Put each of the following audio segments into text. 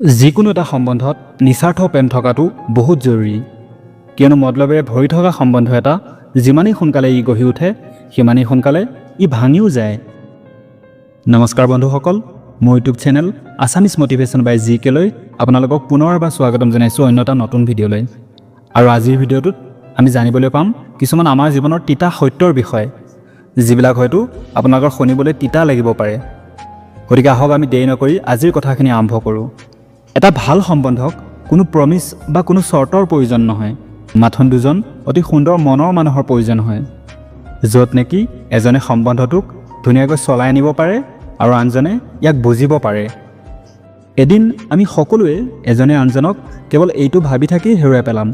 যিকোনো এটা সম্বন্ধত নিস্বাৰ্থ প্ৰেম থকাটো বহুত জৰুৰী। কিয়নো মতলবেৰে ভৰি থকা সম্বন্ধ এটা যিমানেই সোনকালে ই গঢ়ি উঠে সিমানেই সোনকালে ই ভাঙিও যায়। নমস্কাৰ বন্ধুসকল মোৰ YouTube channel Assamese motivation by G কেলৈ আপোনালোকক পুনৰ এবাৰ স্বাগতম জনাইছোঁ অন্য এটা নতুন ভিডিঅ'লৈ। আৰু আজিৰ ভিডিঅ'টোত আমি জানিবলৈ পাম কিছুমান আমাৰ জীৱনৰ তিতা সত্যৰ বিষয়ে যিবিলাক হয়তো আপোনালোকৰ শুনিবলৈ তিতা লাগিব পাৰে। গতিকে আহক আমি দেৰি নকৰি আজিৰ কথাখিনি আৰম্ভ কৰোঁ। এটা ভাল সম্বন্ধক কোনো প্ৰমিছ বা কোনো চৰ্তৰ প্ৰয়োজন নহয়। মাথোন দুজন অতি সুন্দৰ মনৰ মানুহৰ প্ৰয়োজন হয়। য'ত নেকি এজনে সম্বন্ধটোক ধুনীয়াকৈ চলাই নিব পাৰে আৰু আনজনে ইয়াক বুজিব পাৰে। এদিন আমি সকলোৱে এজনে আনজনক কেৱল এইটো ভাবি থাকি হেৰুৱাই পেলাম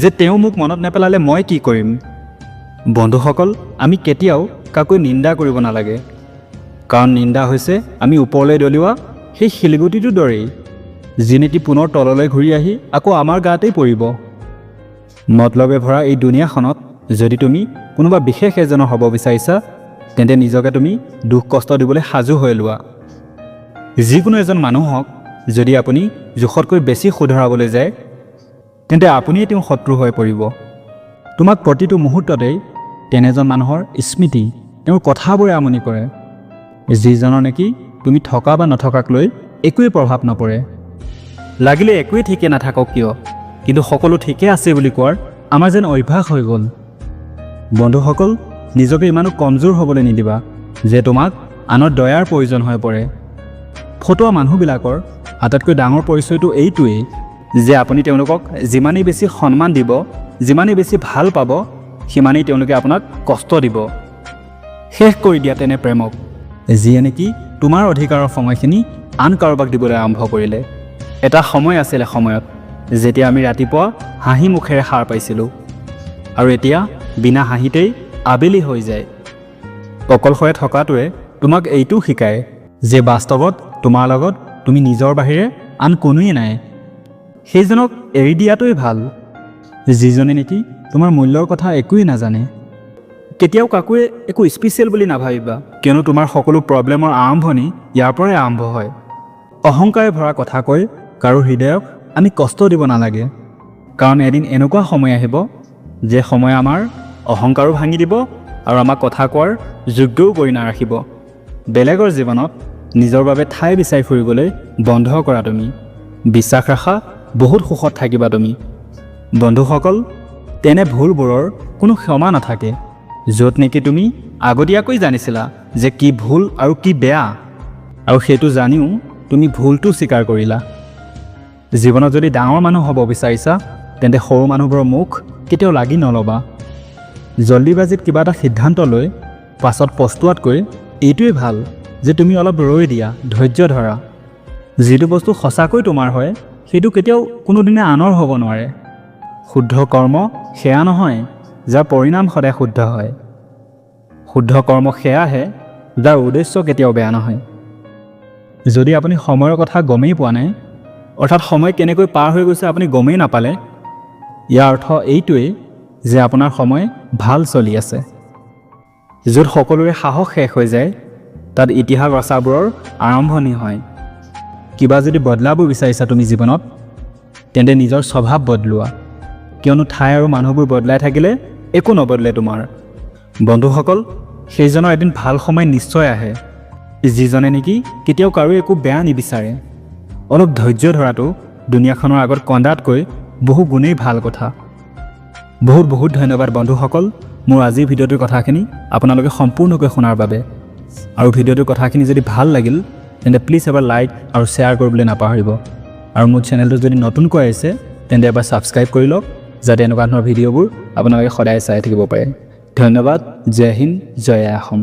যে তেওঁ মোক মনত নেপেলালে মই কি কৰিম। বন্ধুসকল আমি কেতিয়াও কাকো নিন্দা কৰিব নালাগে। কাৰণ নিন্দা হৈছে আমি ওপৰলৈ দলিওৱা সেই শিলগুটিটোৰ দৰেই। যি নেকি পুনৰ তললৈ ঘূৰি আহি আকৌ আমাৰ গাতেই পৰিব। মতলবে ভৰা এই দুনীয়াখনত যদি তুমি কোনোবা বিশেষ এজনৰ হ'ব বিচাৰিছা তেন্তে নিজকে তুমি দুখ কষ্ট দিবলৈ সাজু হৈ লোৱা। যিকোনো এজন মানুহক যদি আপুনি জোখতকৈ বেছি শুধৰাবলৈ যায় তেন্তে আপুনিয়ে তেওঁৰ শত্ৰু হৈ পৰিব। তোমাক প্ৰতিটো মুহূৰ্ততেই তেনেজন মানুহৰ স্মৃতি তেওঁৰ কথাবোৰে আমনি কৰে। যিজনৰ নেকি তুমি থকা বা নথকাক লৈ একোৱেই প্ৰভাৱ নপৰে। লাগিলে একোৱেই ঠিকে নাথাকক কিয়? কিন্তু সকলো ঠিকে আছে বুলি কোৱাৰ আমাৰ যেন অভ্যাস হৈ গ'ল। বন্ধুসকল নিজকে ইমানো কমজোৰ হ'বলৈ নিদিবা যে তোমাক আনৰ দয়াৰ প্ৰয়োজন হৈ পৰে। ফটোৱা মানুহবিলাকৰ আটাইতকৈ ডাঙৰ পৰিচয়টো এইটোৱেই যে আপুনি তেওঁলোকক যিমানেই বেছি সন্মান দিব যিমানেই বেছি ভাল পাব সিমানেই তেওঁলোকে আপোনাক কষ্ট দিব। শেষ কৰি দিয়া তেনে প্ৰেমক যিয়ে নেকি তোমাৰ অধিকাৰৰ সময়খিনি আন কাৰোবাক দিবলৈ আৰম্ভ কৰিলে। এটা সময় আছিল সময়ত যেতিয়া আমি ৰাতিপুৱা হাঁহি মুখেৰে সাৰ পাইছিলোঁ। আৰু এতিয়া বিনা হাঁহিতেই আবেলি হৈ যায়। অকলশৰে থকাটোৱে তোমাক এইটো শিকায় যে বাস্তৱত তোমাৰ লগত তুমি নিজৰ বাহিৰে আন কোনোৱেই নাই। সেইজনক এৰি দিয়াটোৱেই ভাল। যিজনে নেকি তোমাৰ মূল্যৰ কথা একোৱেই নাজানে। কেতিয়াও কাকোৱে একো স্পেচিয়েল বুলি নাভাবিবা কিয়নো তোমাৰ সকলো প্ৰব্লেমৰ আৰম্ভণি ইয়াৰ পৰাই আৰম্ভ হয়। অহংকাৰে ভৰা কথা কৈ কাৰো হৃদয়ক আমি কষ্ট দিব নালাগে। কাৰণ এদিন এনেকুৱা সময় আহিব যে সময় আমাৰ অহংকাৰো ভাঙি দিব আৰু আমাক কথা কোৱাৰ যোগ্যও কৰি নাৰাখিব। বেলেগৰ জীৱনত নিজৰ বাবে ঠাই বিচাৰি ফুৰিবলৈ বন্ধ কৰা তুমি। বিশ্বাস ৰাখা বহুত সুখত থাকিবা তুমি। বন্ধুসকল তেনে ভুলবোৰৰ কোনো ক্ষমা নাথাকে। য'ত নেকি তুমি আগতীয়াকৈ জানিছিলা যে কি ভুল আৰু কি বেয়া। আৰু সেইটো জানিও তুমি ভুলটো স্বীকাৰ কৰিলা। জীৱনত যদি ডাঙৰ মানুহ হ'ব বিচাৰিছা তেন্তে সৰু মানুহবোৰৰ মুখ কেতিয়াও লাগি নল'বা। জল্দিবাজিত কিবা এটা সিদ্ধান্ত লৈ পাছত পস্তোৱাতকৈ এইটোৱেই ভাল যে তুমি অলপ ৰৈ দিয়া ধৈৰ্য ধৰা। যিটো বস্তু সঁচাকৈ তোমাৰ হয় সেইটো কেতিয়াও কোনোদিনে আনৰ হ'ব নোৱাৰে। শুদ্ধ কৰ্ম সেয়া নহয় যাৰ পৰিণাম সদায় শুদ্ধ হয়। শুদ্ধ কৰ্ম সেয়াহে যাৰ উদ্দেশ্য কেতিয়াও বেয়া নহয়। যদি আপুনি সময়ৰ কথা গমেই পোৱা নাই অৰ্থাৎ সময় কেনেকৈ পাৰ হৈ গৈছে আপুনি গমেই নাপালে ইয়াৰ অৰ্থ এইটোৱেই যে আপোনাৰ সময় ভাল চলি আছে। য'ত সকলোৰে সাহস শেষ হৈ যায় তাত ইতিহাস ৰচাবোৰৰ আৰম্ভণি হয়। কিবা যদি বদলাব বিচাৰিছা তুমি জীৱনত তেন্তে নিজৰ স্বভাৱ বদলোৱা। কিয়নো ঠাই আৰু মানুহবোৰ বদলাই থাকিলে একো নবদলে তোমাৰ। বন্ধুসকল সেইজনৰ এদিন ভাল সময় নিশ্চয় আহে। যিজনে নেকি কেতিয়াও কাৰো একো বেয়া নিবিচাৰে। অলপ ধৈৰ্য ধৰাটো দুনীয়াখনৰ আগত কন্দাতকৈ বহু গুণেই ভাল কথা। বহুত বহুত ধন্যবাদ বন্ধুসকল মোৰ আজিৰ ভিডিঅ'টোৰ কথাখিনি আপোনালোকে সম্পূৰ্ণকৈ শুনাৰ বাবে। আৰু ভিডিঅ'টোৰ কথাখিনি যদি ভাল লাগিল তেন্তে প্লিজ এবাৰ লাইক আৰু শ্বেয়াৰ কৰিবলৈ নাপাহৰিব। আৰু মোৰ চেনেলটো যদি নতুনকৈ আহিছে তেন্তে এবাৰ ছাবস্ক্ৰাইব কৰি লওক যাতে এনেকুৱা ধৰণৰ ভিডিঅ'বোৰ আপোনালোকে সদায় চাই থাকিব পাৰে। ধন্যবাদ জয় হিন্দ জয় অসম